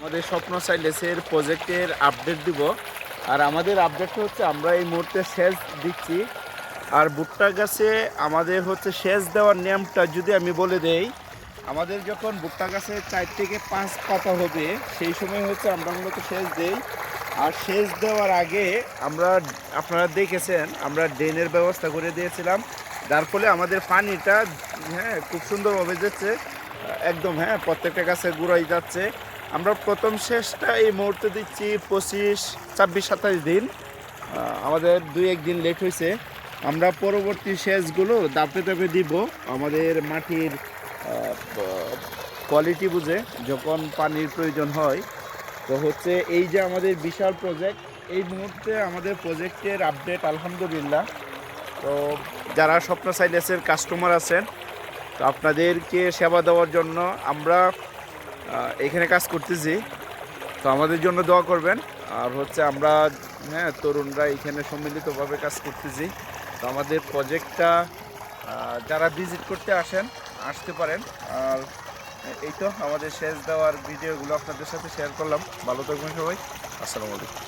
আমাদের স্বপ্ন সাইলেসের প্রজেক্টের আপডেট দিব। আর আমাদের আপডেটটা হচ্ছে আমরা এই মুহূর্তে সেচ দিচ্ছি। আর ভুট্টা গাছে আমাদের হচ্ছে সেচ দেওয়ার নিয়মটা যদি আমি বলে দেই, আমাদের যখন ভুট্টা গাছে চার থেকে পাঁচ পাতা হবে, সেই সময় হচ্ছে আমরা মূলত সেচ দেই। আর সেচ দেওয়ার আগে আমরা, আপনারা দেখেছেন, আমরা ড্রেনের ব্যবস্থা করে দিয়েছিলাম। যার ফলে আমাদের পানিটা হ্যাঁ খুব সুন্দরভাবে যাচ্ছে। একদম হ্যাঁ প্রত্যেকটা গাছে গুঁড়াই যাচ্ছে। আমরা প্রথম শেষটা এই মুহূর্তে দিচ্ছি পঁচিশ, ছাব্বিশ, সাতাশ দিন। আমাদের দুই একদিন লেট হয়েছে আমরা পরবর্তী শেষগুলো দাপে দাপে দিব। আমাদের মাটির কোয়ালিটি বুঝে, যখন পানির প্রয়োজন হয়। তো হচ্ছে এই যে আমাদের বিশাল প্রজেক্ট এই মুহূর্তে আমাদের প্রজেক্টের আপডেট আলহামদুলিল্লাহ। তো যারা স্বপ্ন সাইলেসের কাস্টমার আছেন তো আপনাদেরকে সেবা দেওয়ার জন্য আমরা এখানে কাজ করতেছি। তো আমাদের জন্য দোয়া করবেন। আর হচ্ছে আমরা হ্যাঁ তরুণরা এখানে সম্মিলিতভাবে কাজ করতেছি। তো আমাদের প্রজেক্টটা যারা ভিজিট করতে আসেন, আসতে পারেন। আর এই তো আমাদের শেষ দেওয়ার ভিডিওগুলো আপনাদের সাথে শেয়ার করলাম। ভালো থাকবেন সবাই। আসসালামু আলাইকুম।